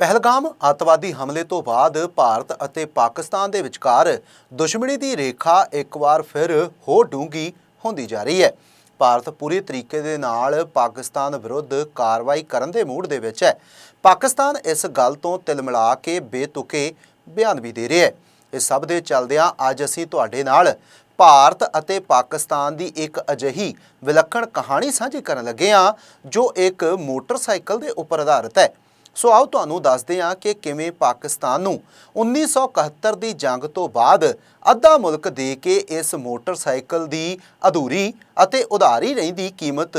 ਪਹਿਲਗਾਮ ਅੱਤਵਾਦੀ ਹਮਲੇ ਤੋਂ ਬਾਅਦ ਭਾਰਤ ਅਤੇ ਪਾਕਿਸਤਾਨ ਦੇ ਵਿਚਕਾਰ ਦੁਸ਼ਮਣੀ ਦੀ ਰੇਖਾ ਇੱਕ ਵਾਰ ਫਿਰ ਹੋਰ ਡੂੰਘੀ ਹੁੰਦੀ ਜਾ ਰਹੀ ਹੈ। ਭਾਰਤ ਪੂਰੇ ਤਰੀਕੇ ਦੇ ਨਾਲ ਪਾਕਿਸਤਾਨ ਵਿਰੁੱਧ ਕਾਰਵਾਈ ਕਰਨ ਦੇ ਮੂਡ ਦੇ ਵਿੱਚ ਹੈ। ਪਾਕਿਸਤਾਨ ਇਸ ਗੱਲ ਤੋਂ ਤਿਲਮਿਲਾ ਕੇ ਬੇਤੁਕੇ ਬਿਆਨ ਵੀ ਦੇ ਰਿਹਾ ਹੈ। ਇਸ ਸਭ ਦੇ ਚੱਲਦਿਆਂ ਅੱਜ ਅਸੀਂ ਤੁਹਾਡੇ ਨਾਲ ਭਾਰਤ ਅਤੇ ਪਾਕਿਸਤਾਨ ਦੀ ਇੱਕ ਅਜਿਹੀ ਵਿਲੱਖਣ ਕਹਾਣੀ ਸਾਂਝੀ ਕਰਨ ਲੱਗੇ ਹਾਂ, ਜੋ ਇੱਕ ਮੋਟਰਸਾਈਕਲ ਦੇ ਉੱਪਰ ਆਧਾਰਿਤ ਹੈ। ਸੋ ਆਓ ਤੁਹਾਨੂੰ ਦੱਸਦੇ ਹਾਂ ਕਿ ਕਿਵੇਂ ਪਾਕਿਸਤਾਨ ਨੂੰ 1971 ਦੀ ਜੰਗ ਤੋਂ ਬਾਅਦ ਅੱਧਾ ਮੁਲਕ ਦੇ ਕੇ ਇਸ ਮੋਟਰਸਾਈਕਲ ਦੀ ਅਧੂਰੀ ਅਤੇ ਉਧਾਰੀ ਰਹਿੰਦੀ ਕੀਮਤ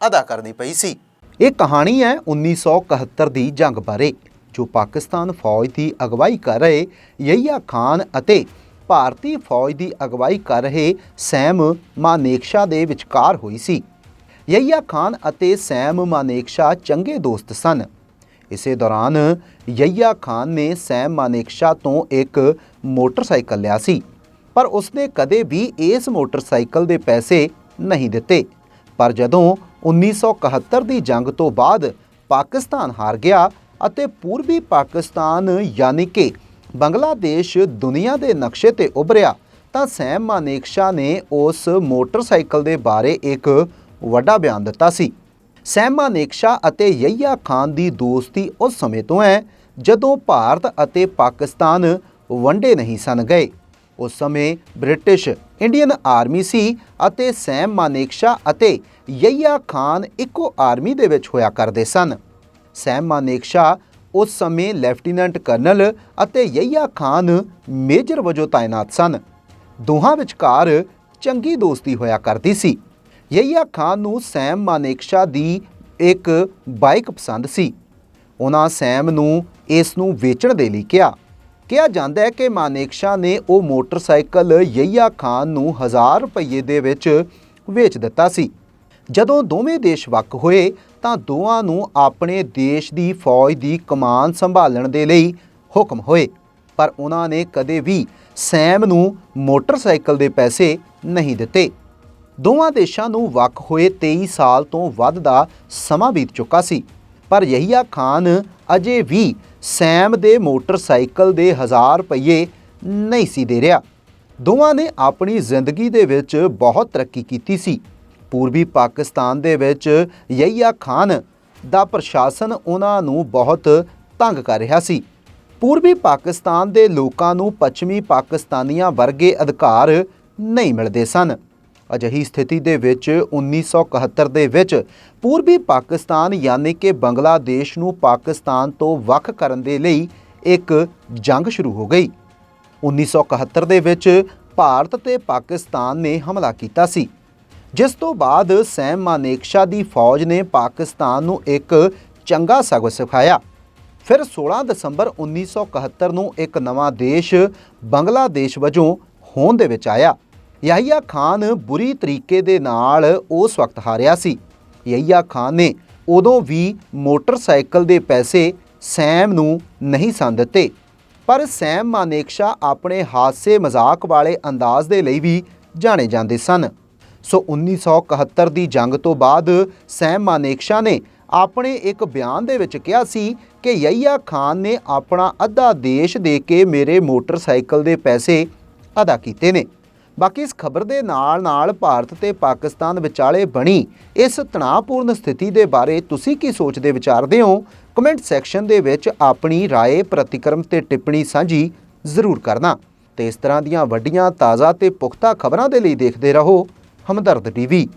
ਅਦਾ ਕਰਨੀ ਪਈ ਸੀ। ਇਹ ਕਹਾਣੀ ਹੈ 1971 ਦੀ ਜੰਗ ਬਾਰੇ, ਜੋ ਪਾਕਿਸਤਾਨ ਫੌਜ ਦੀ ਅਗਵਾਈ ਕਰ ਰਹੇ ਯਹੀਆ ਖਾਨ ਅਤੇ ਭਾਰਤੀ ਫੌਜ ਦੀ ਅਗਵਾਈ ਕਰ ਰਹੇ ਸੈਮ ਮਾਨੇਕਸ਼ਾ ਦੇ ਵਿਚਕਾਰ ਹੋਈ ਸੀ। ਯਹੀਆ ਖਾਨ ਅਤੇ ਸੈਮ ਮਾਨੇਕਸ਼ਾ ਚੰਗੇ ਦੋਸਤ ਸਨ। ਇਸੇ ਦੌਰਾਨ ਯਈਆ ਖਾਨ ਨੇ ਸੈਮ ਮਾਨੇਕਸ਼ਾ ਤੋਂ ਇੱਕ ਮੋਟਰਸਾਈਕਲ ਲਿਆ ਸੀ, ਪਰ ਉਸਨੇ ਕਦੇ ਵੀ ਇਸ ਮੋਟਰਸਾਈਕਲ ਦੇ ਪੈਸੇ ਨਹੀਂ ਦਿੱਤੇ। ਪਰ ਜਦੋਂ 1971 ਦੀ ਜੰਗ ਤੋਂ ਬਾਅਦ ਪਾਕਿਸਤਾਨ ਹਾਰ ਗਿਆ ਅਤੇ ਪੂਰਬੀ ਪਾਕਿਸਤਾਨ ਯਾਨੀ ਕਿ ਬੰਗਲਾਦੇਸ਼ ਦੁਨੀਆ ਦੇ ਨਕਸ਼ੇ ਤੇ ਉਭਰਿਆ, ਤਾਂ ਸੈਮ ਮਾਨੇਕਸ਼ਾ ਨੇ ਉਸ ਮੋਟਰਸਾਈਕਲ ਦੇ ਬਾਰੇ ਇੱਕ ਵੱਡਾ ਬਿਆਨ ਦਿੱਤਾ ਸੀ। ਸੈਮ ਮਾਨੇਕਸ਼ਾ ਅਤੇ ਯਹੀਆ ਖਾਨ ਦੀ ਦੋਸਤੀ ਉਸ ਸਮੇਂ ਤੋਂ ਹੈ, ਜਦੋਂ ਭਾਰਤ ਅਤੇ ਪਾਕਿਸਤਾਨ ਵੰਡੇ ਨਹੀਂ ਸਨ ਗਏ। ਉਸ ਸਮੇਂ ਬ੍ਰਿਟਿਸ਼, ਇੰਡੀਅਨ ਆਰਮੀ ਸੀ ਅਤੇ ਸੈਮ ਮਾਨੇਕਸ਼ਾ ਅਤੇ ਯਹੀਆ ਖਾਨ ਇੱਕੋ ਆਰਮੀ ਦੇ ਵਿੱਚ ਹੋਇਆ ਕਰਦੇ ਸਨ। ਸੈਮ ਮਾਨੇਕਸ਼ਾ ਉਸ ਸਮੇਂ ਲੈਫਟੀਨੈਂਟ ਕਰਨਲ ਅਤੇ ਯਹੀਆ ਖਾਨ ਮੇਜਰ ਵਜੋਂ ਤਾਇਨਾਤ ਸਨ। ਦੋਹਾਂ ਵਿਚਕਾਰ ਚੰਗੀ ਦੋਸਤੀ ਹੋਇਆ ਕਰਦੀ ਸੀ। ਯਹੀਆ ਖਾਨ ਨੂੰ ਸੈਮ ਮਾਨੇਕਸ਼ਾ ਦੀ ਇੱਕ ਬਾਈਕ ਪਸੰਦ ਸੀ। ਉਹਨਾਂ ਸੈਮ ਨੂੰ ਇਸ ਨੂੰ ਵੇਚਣ ਦੇ ਲਈ ਕਿਹਾ। ਕਿਹਾ ਜਾਂਦਾ ਹੈ ਕਿ ਮਾਨੇਕਸ਼ਾ ਨੇ ਉਹ ਮੋਟਰਸਾਈਕਲ ਯਹੀਆ ਖਾਨ ਨੂੰ 1000 ਰੁਪਏ ਦੇ ਵਿੱਚ ਵੇਚ ਦਿੱਤਾ ਸੀ। ਜਦੋਂ ਦੋਵੇਂ ਦੇਸ਼ ਵੱਖ ਹੋਏ, ਤਾਂ ਦੋਵਾਂ ਨੂੰ ਆਪਣੇ ਦੇਸ਼ ਦੀ ਫੌਜ ਦੀ ਕਮਾਨ ਸੰਭਾਲਣ ਦੇ ਲਈ ਹੁਕਮ ਹੋਏ। ਪਰ ਉਹਨਾਂ ਨੇ ਕਦੇ ਵੀ ਸੈਮ ਨੂੰ ਮੋਟਰਸਾਈਕਲ ਦੇ ਪੈਸੇ ਨਹੀਂ ਦਿੱਤੇ। ਦੋਵਾਂ ਦੇਸ਼ਾਂ ਨੂੰ ਵੱਖ ਹੋਏ 23 ਸਾਲ ਤੋਂ ਵੱਧ ਦਾ ਸਮਾਂ ਬੀਤ ਚੁੱਕਾ ਸੀ। ਪਰ ਯਹੀਆ ਖਾਨ ਅਜੇ ਵੀ ਸੈਮ ਦੇ ਮੋਟਰਸਾਈਕਲ ਦੇ 1000 ਰੁਪਏ ਨਹੀਂ ਸੀ ਦੇ ਰਿਹਾ। ਦੋਵਾਂ ਨੇ ਆਪਣੀ ਜ਼ਿੰਦਗੀ ਦੇ ਵਿੱਚ ਬਹੁਤ ਤਰੱਕੀ ਕੀਤੀ ਸੀ। ਪੂਰਬੀ ਪਾਕਿਸਤਾਨ ਦੇ ਵਿੱਚ ਯਹੀਆ ਖਾਨ ਦਾ ਪ੍ਰਸ਼ਾਸਨ ਉਹਨਾਂ ਨੂੰ ਬਹੁਤ ਤੰਗ ਕਰ ਰਿਹਾ ਸੀ। ਪੂਰਬੀ ਪਾਕਿਸਤਾਨ ਦੇ ਲੋਕਾਂ ਨੂੰ ਪੱਛਮੀ ਪਾਕਿਸਤਾਨੀਆਂ ਵਰਗੇ ਅਧਿਕਾਰ ਨਹੀਂ ਮਿਲਦੇ ਸਨ। ਅਜਿਹੀ ਸਥਿਤੀ ਦੇ ਵਿੱਚ 1971 ਦੇ ਵਿੱਚ ਪੂਰਬੀ ਪਾਕਿਸਤਾਨ ਯਾਨੀ ਕਿ ਬੰਗਲਾਦੇਸ਼ ਨੂੰ ਪਾਕਿਸਤਾਨ ਤੋਂ ਵੱਖ ਕਰਨ ਦੇ ਲਈ ਇੱਕ ਜੰਗ ਸ਼ੁਰੂ ਹੋ ਗਈ। 1971 ਦੇ ਵਿੱਚ ਭਾਰਤ ਤੇ ਪਾਕਿਸਤਾਨ ਨੇ ਹਮਲਾ ਕੀਤਾ ਸੀ। ਜਿਸ ਤੋਂ ਬਾਅਦ ਸੈਮ ਮਾਨੇਕਸ਼ਾ ਦੀ ਫੌਜ ਨੇ ਪਾਕਿਸਤਾਨ ਨੂੰ ਇੱਕ ਚੰਗਾ ਸਬਕ ਸਿਖਾਇਆ। ਫਿਰ 16 ਦਸੰਬਰ 1971 ਨੂੰ ਇੱਕ ਨਵਾਂ ਦੇਸ਼ ਬੰਗਲਾਦੇਸ਼ ਵਜੋਂ ਹੋਂਦ ਦੇ ਵਿੱਚ ਆਇਆ। ਯਹੀਆ ਖਾਨ ਬੁਰੀ ਤਰੀਕੇ ਦੇ ਨਾਲ ਉਸ ਵਕਤ ਹਾਰਿਆ ਸੀ। ਯਹੀਆ ਖਾਨ ਨੇ ਉਦੋਂ ਵੀ ਮੋਟਰਸਾਈਕਲ ਦੇ ਪੈਸੇ ਸੈਮ ਨੂੰ ਨਹੀਂ ਸਨ ਦਿੱਤੇ। ਪਰ ਸੈਮ ਮਾਨੇਕਸ਼ਾ ਆਪਣੇ ਹਾਸੇ ਮਜ਼ਾਕ ਵਾਲੇ ਅੰਦਾਜ਼ ਦੇ ਲਈ ਵੀ ਜਾਣੇ ਜਾਂਦੇ ਸਨ। ਸੋ 1971 ਦੀ ਜੰਗ ਤੋਂ ਬਾਅਦ ਸੈਮ ਮਾਨੇਕਸ਼ਾ ਨੇ ਆਪਣੇ ਇੱਕ ਬਿਆਨ ਦੇ ਵਿੱਚ ਕਿਹਾ ਸੀ ਕਿ ਯਹੀਆ ਖਾਨ ਨੇ ਆਪਣਾ ਅੱਧਾ ਦੇਸ਼ ਦੇ ਕੇ ਮੇਰੇ ਮੋਟਰਸਾਈਕਲ ਦੇ ਪੈਸੇ ਅਦਾ ਕੀਤੇ ਨੇ। ਬਾਕੀ ਇਸ ਖਬਰ ਦੇ ਨਾਲ ਨਾਲ ਭਾਰਤ ਤੇ ਪਾਕਿਸਤਾਨ ਵਿਚਾਲੇ ਬਣੀ ਇਸ ਤਣਾਅਪੂਰਨ ਸਥਿਤੀ ਦੇ ਬਾਰੇ ਤੁਸੀਂ ਕੀ ਸੋਚਦੇ ਵਿਚਾਰਦੇ ਹੋ ਕਮੈਂਟ ਸੈਕਸ਼ਨ ਦੇ ਵਿੱਚ ਆਪਣੀ رائے ਪ੍ਰਤੀਕਰਮ ਤੇ ਟਿੱਪਣੀ ਸਾਂਝੀ ਜ਼ਰੂਰ ਕਰਨਾ ਤੇ ਇਸ ਤਰ੍ਹਾਂ ਦੀਆਂ ਵੱਡੀਆਂ ਤਾਜ਼ਾ ਤੇ ਪੁਖਤਾ ਖਬਰਾਂ ਦੇ ਲਈ ਦੇਖਦੇ ਰਹੋ ਹਮਦਰਦ ਟੀਵੀ